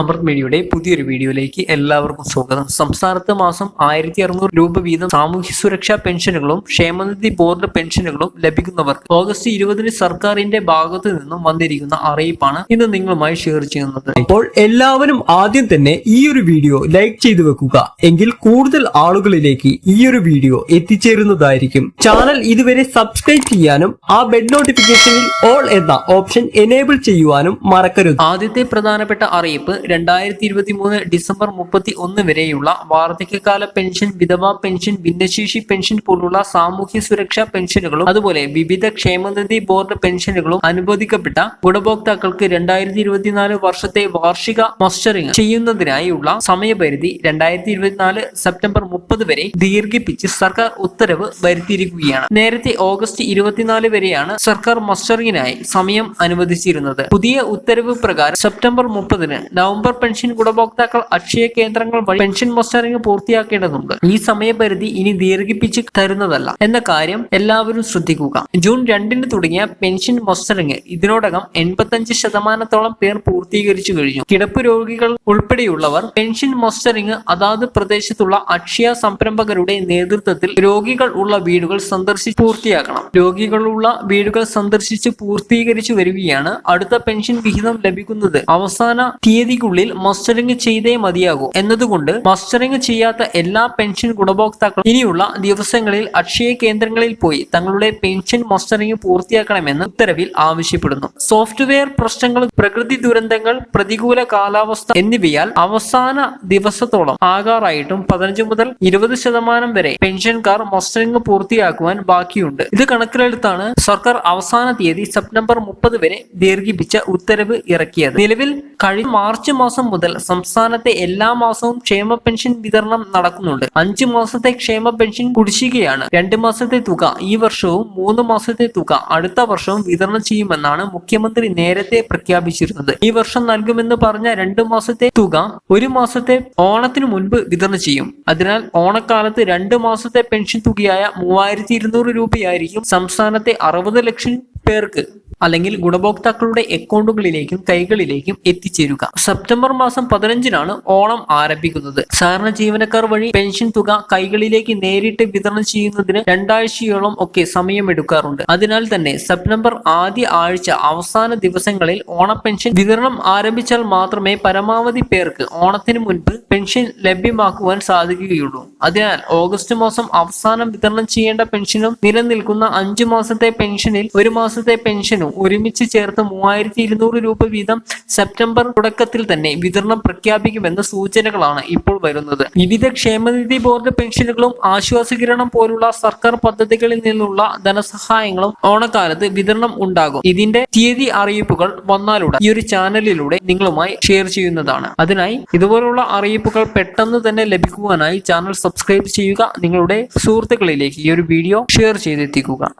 അമൃത് മീഡിയയുടെ പുതിയൊരു വീഡിയോയിലേക്ക് എല്ലാവർക്കും സ്വാഗതം. സംസ്ഥാനത്ത് മാസം ആയിരത്തി അറുന്നൂറ് രൂപ വീതം സാമൂഹ്യ സുരക്ഷാ പെൻഷനുകളും ക്ഷേമനിധി ബോർഡ് പെൻഷനുകളും ലഭിക്കുന്നവർക്ക് ഓഗസ്റ്റ് ഇരുപതിന് സർക്കാരിന്റെ ഭാഗത്തു നിന്നും വന്നിരിക്കുന്ന അറിയിപ്പാണ് ഇന്ന് നിങ്ങളുമായി ഷെയർ ചെയ്യുന്നത്. അപ്പോൾ എല്ലാവരും ആദ്യം തന്നെ ഈ ഒരു വീഡിയോ ലൈക്ക് ചെയ്തു വെക്കുക. എങ്കിൽ കൂടുതൽ ആളുകളിലേക്ക് ഈ ഒരു വീഡിയോ എത്തിച്ചേരുന്നതായിരിക്കും. ചാനൽ ഇതുവരെ സബ്സ്ക്രൈബ് ചെയ്യാനും ആ ബെഡ് നോട്ടിഫിക്കേഷനിൽ ഓൾ എന്ന ഓപ്ഷൻ എനേബിൾ ചെയ്യുവാനും മറക്കരുത്. ആദ്യത്തെ പ്രധാനപ്പെട്ട അറിയിപ്പ് രണ്ടായിരത്തി ഇരുപത്തി മൂന്ന് ഡിസംബർ മുപ്പത്തി ഒന്ന് വരെയുള്ള വാർദ്ധക്യകാല പെൻഷൻ വിധവാ പെൻഷൻ ഭിന്നശേഷി പെൻഷൻ പോലുള്ള സാമൂഹ്യ സുരക്ഷാ പെൻഷനുകളും അതുപോലെ വിവിധ ക്ഷേമനിധി ബോർഡ് പെൻഷനുകളും അനുവദിക്കപ്പെട്ട ഗുണഭോക്താക്കൾക്ക് രണ്ടായിരത്തി ഇരുപത്തിനാല് വർഷത്തെ വാർഷിക മസ്റ്ററിംഗ് ചെയ്യുന്നതിനായുള്ള സമയപരിധി രണ്ടായിരത്തി ഇരുപത്തിനാല് സെപ്റ്റംബർ മുപ്പത് വരെ ദീർഘിപ്പിച്ച് സർക്കാർ ഉത്തരവ് വരുത്തിയിരിക്കുകയാണ്. നേരത്തെ ഓഗസ്റ്റ് ഇരുപത്തിനാല് വരെയാണ് സർക്കാർ മസ്റ്ററിംഗിനായി സമയം അനുവദിച്ചിരുന്നത്. പുതിയ ഉത്തരവ് പ്രകാരം സെപ്റ്റംബർ മുപ്പതിന് നവംബർ പെൻഷൻ ഗുണഭോക്താക്കൾ അക്ഷയ കേന്ദ്രങ്ങൾ വഴി പെൻഷൻ മസ്റ്ററിംഗ് പൂർത്തിയാക്കേണ്ടതുണ്ട്. ഈ സമയപരിധി ഇനി ദീർഘിപ്പിച്ച് തരുന്നതല്ല. എന്ന കാര്യം എല്ലാവരും ശ്രദ്ധിക്കുക. ജൂൺ രണ്ടിന് തുടങ്ങിയ പെൻഷൻ മസ്റ്ററിംഗ് ഇതിനോടകം എൺപത്തഞ്ച് ശതമാനത്തോളം പേർ പൂർത്തീകരിച്ചു കഴിഞ്ഞു. കിടപ്പ് രോഗികൾ ഉൾപ്പെടെയുള്ളവർ പെൻഷൻ മസ്റ്ററിംഗ് അതാത് പ്രദേശത്തുള്ള അക്ഷയ സംരംഭകരുടെ നേതൃത്വത്തിൽ രോഗികൾ ഉള്ള വീടുകൾ സന്ദർശിച്ച് പൂർത്തിയാക്കണം. രോഗികളുള്ള വീടുകൾ സന്ദർശിച്ച് പൂർത്തീകരിച്ചു വരികയാണ്. അടുത്ത പെൻഷൻ വിഹിതം ലഭിക്കുന്നത് അവസാന തീയതിക്കുള്ളിൽ മസ്റ്ററിംഗ് ചെയ്തേ മതിയാകൂ. എന്നതുകൊണ്ട് മസ്റ്ററിംഗ് ചെയ്യാത്ത എല്ലാ പെൻഷൻ ഗുണഭോക്താക്കളും ഇനിയുള്ള ദിവസങ്ങളിൽ അക്ഷയ കേന്ദ്രങ്ങളിൽ പോയി തങ്ങളുടെ പെൻഷൻ മസ്റ്ററിംഗ് പൂർത്തിയാക്കണമെന്ന് ഉത്തരവിൽ ആവശ്യപ്പെടുന്നു. സോഫ്റ്റ്വെയർ പ്രശ്നങ്ങൾ പ്രകൃതി ദുരന്തങ്ങൾ പ്രതികൂല കാലാവസ്ഥ എന്നിവയാൽ അവസാന ദിവസത്തോളം ആകാറായിട്ടും പതിനഞ്ച് മുതൽ ഇരുപത് ശതമാനം വരെ പെൻഷൻകാർ മസ്റ്ററിംഗ് പൂർത്തിയാക്കുവാൻ ബാക്കിയുണ്ട്. ഇത് കണക്കിലെടുത്താണ് സർക്കാർ അവസാന തീയതി സെപ്റ്റംബർ മുപ്പത് വരെ ദീർഘിപ്പിച്ച ഉത്തരവ് ഇറക്കിയത്. നിലവിൽ കഴിഞ്ഞ മാർച്ച് മാസം മുതൽ സംസ്ഥാനത്തെ എല്ലാ മാസവും ക്ഷേമ പെൻഷൻ വിതരണം നടക്കുന്നുണ്ട്. അഞ്ചു മാസത്തെ ക്ഷേമ പെൻഷൻ കുടിശ്ശികയാണ് രണ്ട് മാസത്തെ തുക ഈ വർഷവും മൂന്ന് മാസത്തെ തുക അടുത്ത വർഷവും വിതരണം ചെയ്യുമെന്നാണ് മുഖ്യമന്ത്രി നേരത്തെ പ്രഖ്യാപിച്ചിരുന്നത്. ഈ വർഷം നൽകുമെന്ന് പറഞ്ഞ രണ്ടു മാസത്തെ തുക ഒരു മാസത്തെ ഓണത്തിന് മുൻപ് വിതരണം ചെയ്യും. അതിനാൽ ഓണക്കാലത്ത് രണ്ട് മാസത്തെ പെൻഷൻ തുകയായ മൂവായിരത്തി ഇരുന്നൂറ് രൂപയായിരിക്കും സംസ്ഥാനത്തെ അറുപത് ലക്ഷം പേർക്ക് അല്ലെങ്കിൽ ഗുണഭോക്താക്കളുടെ അക്കൗണ്ടുകളിലേക്കും കൈകളിലേക്കും എത്തിച്ചേരുക. സെപ്റ്റംബർ മാസം പതിനഞ്ചിനാണ് ഓണം ആരംഭിക്കുന്നത്. സാധാരണ ജീവനക്കാർ വഴി പെൻഷൻ തുക കൈകളിലേക്ക് നേരിട്ട് വിതരണം ചെയ്യുന്നതിന് രണ്ടാഴ്ചയോളം ഒക്കെ സമയമെടുക്കാറുണ്ട്. അതിനാൽ തന്നെ സെപ്റ്റംബർ ആദ്യ ആഴ്ച അവസാന ദിവസങ്ങളിൽ ഓണ പെൻഷൻ വിതരണം ആരംഭിച്ചാൽ മാത്രമേ പരമാവധി പേർക്ക് ഓണത്തിന് മുൻപ് പെൻഷൻ ലഭ്യമാക്കുവാൻ സാധിക്കുകയുള്ളൂ. അതിനാൽ ഓഗസ്റ്റ് മാസം അവസാനം വിതരണം ചെയ്യേണ്ട പെൻഷനും നിലനിൽക്കുന്ന അഞ്ചു മാസത്തെ പെൻഷനിൽ ഒരു മാസത്തെ പെൻഷനും ഒരുമിച്ച് ചേർത്ത് മൂവായിരത്തി ഇരുന്നൂറ് രൂപ വീതം സെപ്റ്റംബർ തുടക്കത്തിൽ തന്നെ വിതരണം പ്രഖ്യാപിക്കുമെന്ന സൂചനകളാണ് ഇപ്പോൾ വരുന്നത്. വിവിധ ക്ഷേമനിധി ബോർഡ് പെൻഷനുകളും ആശ്വാസകിരണം പോലുള്ള സർക്കാർ പദ്ധതികളിൽ നിന്നുള്ള ധനസഹായങ്ങളും ഓണക്കാലത്ത് വിതരണം ഉണ്ടാകും. ഇതിന്റെ തീയതി അറിയിപ്പുകൾ വന്നാലുടൻ ഈ ഒരു ചാനലിലൂടെ നിങ്ങളുമായി ഷെയർ ചെയ്യുന്നതാണ്. അതിനായി ഇതുപോലുള്ള അറിയിപ്പുകൾ പെട്ടെന്ന് തന്നെ ലഭിക്കുവാനായി ചാനൽ സബ്സ്ക്രൈബ് ചെയ്യുക. നിങ്ങളുടെ സുഹൃത്തുക്കളിലേക്ക് ഈ ഒരു വീഡിയോ ഷെയർ ചെയ്തെത്തിക്കുക.